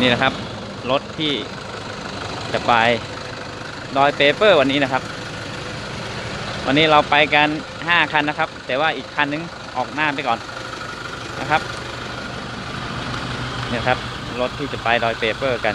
นี่นะครับ รถที่จะไปดอยเปเปอร์วันนี้นะครับ วันนี้เราไปกัน 5 คันนะครับ แต่ว่าอีกคันนึงออกหน้าไปก่อนนะครับนี่ครับ รถที่จะไปดอยเปเปอร์กัน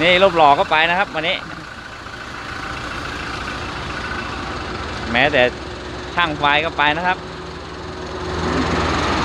นี่รูปหล่อก็ไปนะครับ วันนี้ แม้แต่ช่างไฟก็ไปนะครับ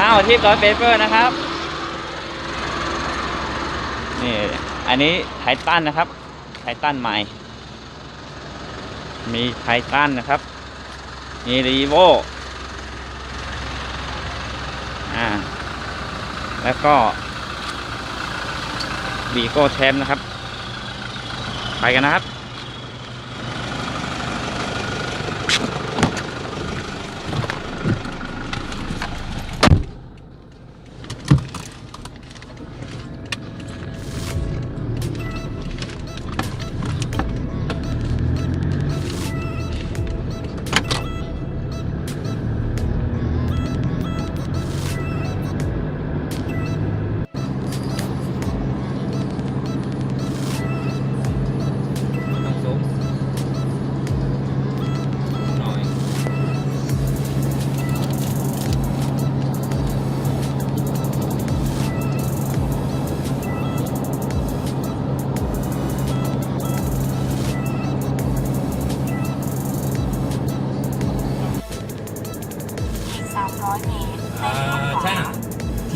อ้าวที่ดอยเปเปอร์นะครับ นี่ อันนี้ไททันนะครับ ไททันใหม่ มีไททันนะครับมีรีโวอ่า แล้วก็บีโก้แชมนะครับ ไปกันนะครับ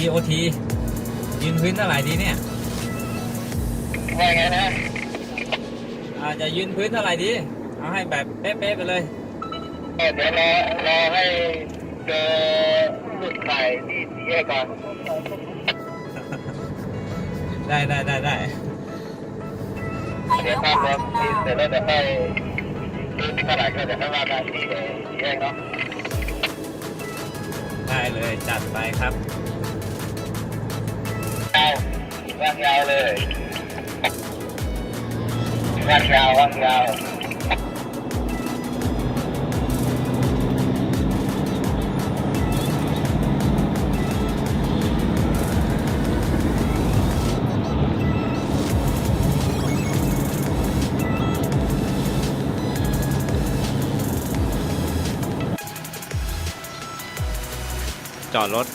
TOT ยืนพื้นเท่าไหร่ดีเนี่ยว่าไงนะอาจะยืนพื้นเท่าไหร่ดี เอาให้แบบเป๊ะๆไปเลยเดี๋ยวรอรอให้เจอจุดถ่ายที่สี่แยกก่อน ได้ได้ได้ได้ให้เดี๋เลี้ยยววตาขมวารถข้างหที่น้าเสร็จแล้วจะให้ดูที่เท่าไหร่ก็เดี๋ยวให้ว่ากันที่สี่แยกเนาะได้เลยจัดไปครับยาวว่างยาวเลยว่างยาวว่างยาวจอดรถ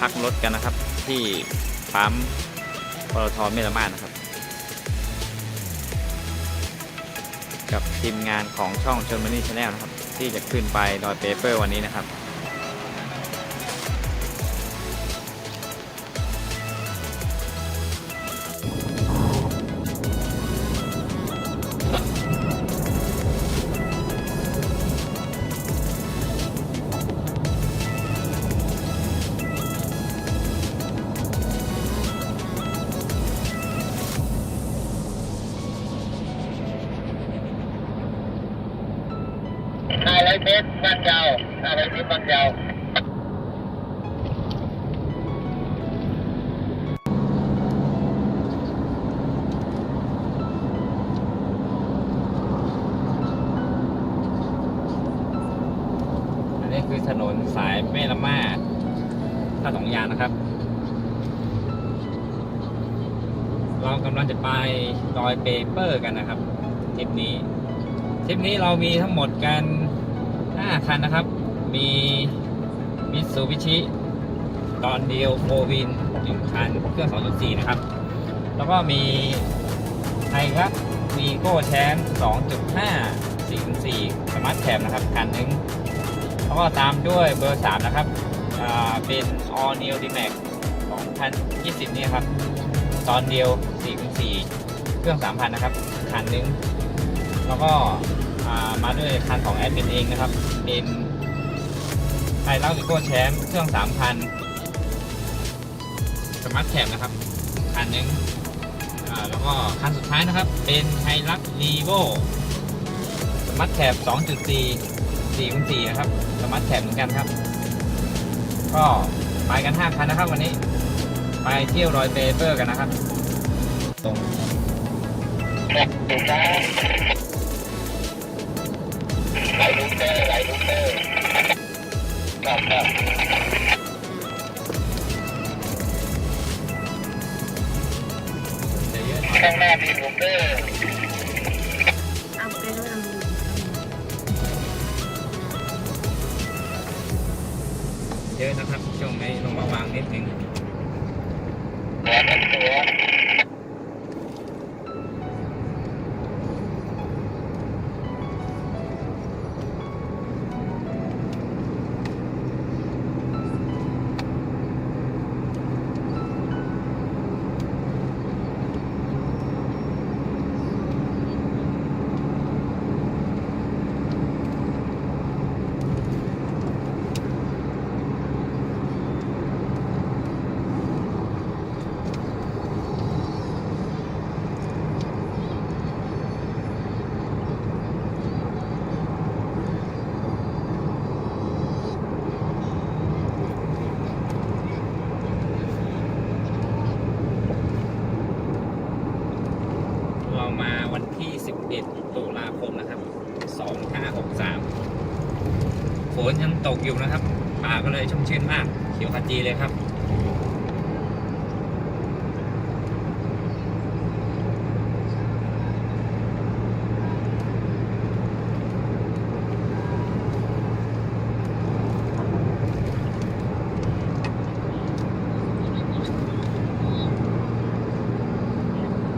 พักรถกันนะครับที่ ปั๊มปตทเมรมานะครับ กับทีมงานของช่องชนมานี่ชาแนลนะครับ ที่จะขึ้นไปดอยเปเปอร์วันนี้นะครับาร้อยเมตรว่างยาวห้าร้อยเมตรว่างยาวอันนี้คือถนนสายแม่ละมาดท่าสองยางนะครับ เรากำลังจะไปดอยเปเปอร์กันนะครับทริปนี้ทริปนี้เรามีทั้งหมดกัน 5 คันนะครับ มีมิตซูบิชิตอนเดียวโฟวิน1คัน เครื่อง 2.4 นะครับ แล้วก็มีไทยครับวีโก้แชมป์2.5 4.4 สมาร์ทแคมนะครับ คันหนึ่งแล้วก็ตามด้วยเบอร์ 3 นะครับอ่าเป็น All New D Max 2020 นี่ครับ ตอนเดียว 4.4 เครื่อง 3,000 นะครับ คันหนึ่งแล้วก็ มาด้วยคันของแอดมินเองนะครับเป็นไฮลักวิโก้แชมป์เครื่อง3,000สมาร์ทแคปนะครับคันหนึงอ่าแล้วก็คันสุดท้ายนะครับ เป็นไฮลักรีโวสมาร์ทแคป2.4 4คูณ4นะครับ สมาร์ทแคปเหมือนกันครับ ก็ไปกัน 5 คันนะครับวันนี้ ไปเที่ยวรอยเปเปอร์กันนะครับ ตรงถูกนะ ไหลลุกเตอร์ไหลลุกเตอร์ครับครับข้างหน้ามีลุมเด้อเอาไปด้วยเยอะนะครับช่วงนี้ลงมาวางนิดนึงหัวทั้งตัว ยวขจีเลยครับ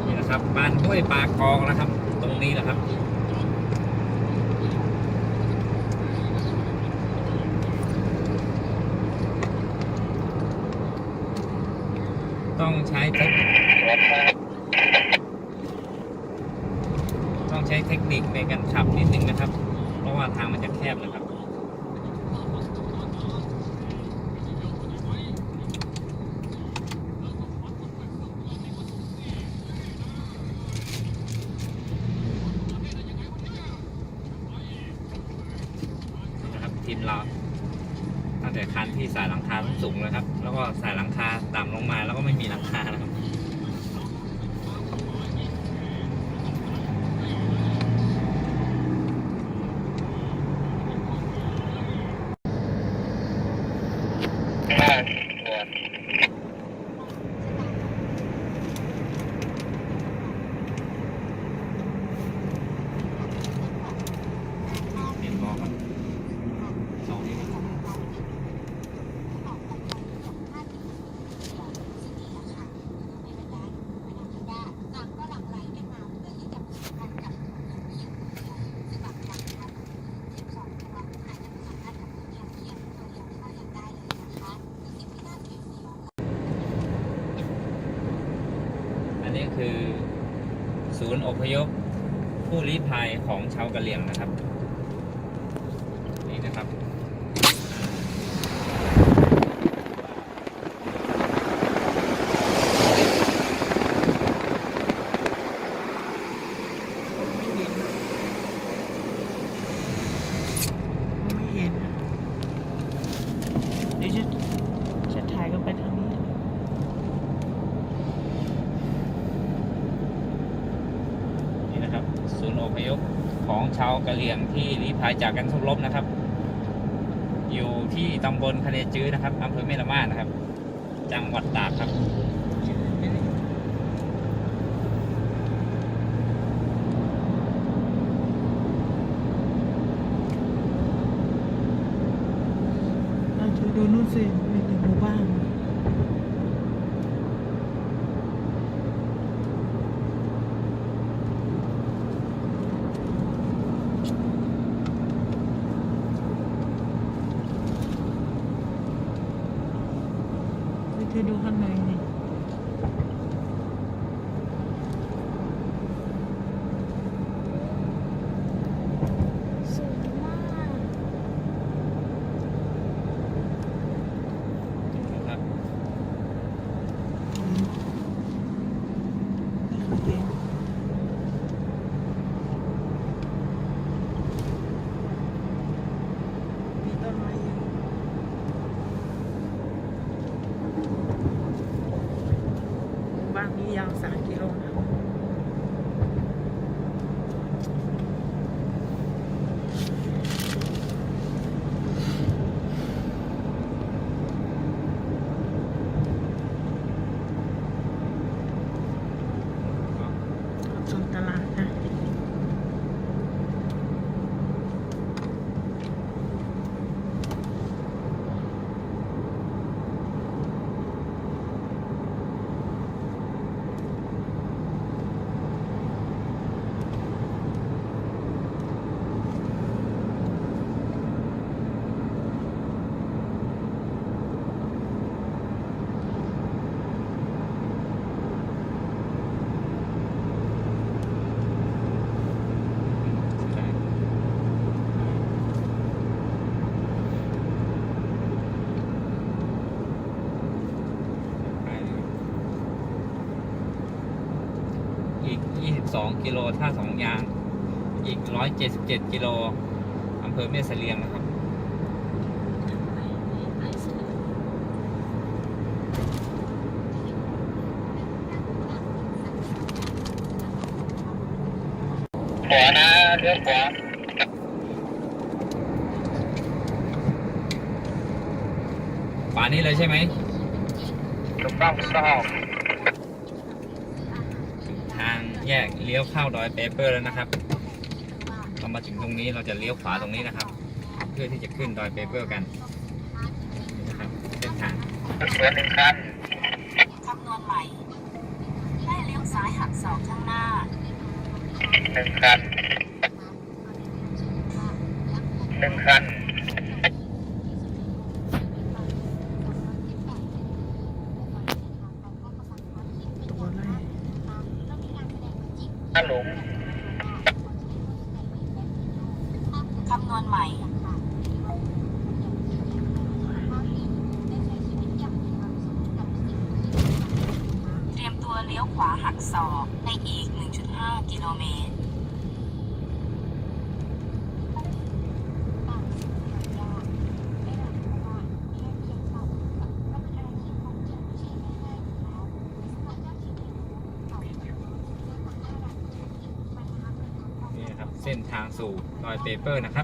นี่นะครับบ้านห้วยปลากองนะครับ ตรงนี้นะครับ ต้องใช้เทคต้องใช้เทคนิคในการขับนิดนึงนะครับ เพราะว่าทางมันจะแคบนะครับนะครับทีมเราตั้งแต่คัน ที่สายหลังคาสูงเลยครับ แล้วก็สายหลังคาต่ำลงมาแล้วก็ไม่มีหลังคานะครับ หน้าหัว เห็นบอกครับสองนิ้ว อันนี้คือ ศู นย์อพยพผู้ลี้ภัยของชาวกะเหรี่ยงนะครับ นี่นะครับ ไม่เห็นอะเดี๋ยวจะจะถ่ายกันไปทางนี้ นะครับ ศูนย์อพยพของชาวกะเหรี่ยงที่ลี้ภัยจากการสู้รบนะครับ อยู่ที่ตำบลคะเนจื้อนะครับอำเภอเมรมานะครับ จังหวัดตากครับดูนู่นสิมีแต่หมู่บ้าน ไปเธอดูข้างในนี่ สูงมาก ครับ นี่คือเตียงมีต้นไม้เยอะ หมู่บ้านนี้ยาวสามกิโลนะ อีก 22 กิโลท่าสองยาง อีก 177 กิโลอำเภอแม่เสลียงนะครับ ขวานะเลี้ยวขวาป่านี้เลยใช่ไหมถูกต้องซ่อมทาง แยกเลี้ยวเข้าดอยเปเปอร์แล้วนะครับเรามาถึงตรงนี้เราจะเลี้ยวขวาตรงนี้นะครับ เพื่อที่จะขึ้นดอยเปเปอร์กันนี่นะครับเส้นทางรถสวนหนึ่งคันคำนวณใหม่ให้เลี้ยวซ้ายหักศอกข้างหน้าหนึ่งคันหนึ่งคัน ตัวอะไร ฮัลโหลคำนวณใหม่ เตรียมตัวเลี้ยวขวาหักศอกในอีก 1.5 กิโลเมตร นี่นะครับ เส้น ทางสู่รอยเปเปอร์นะครับ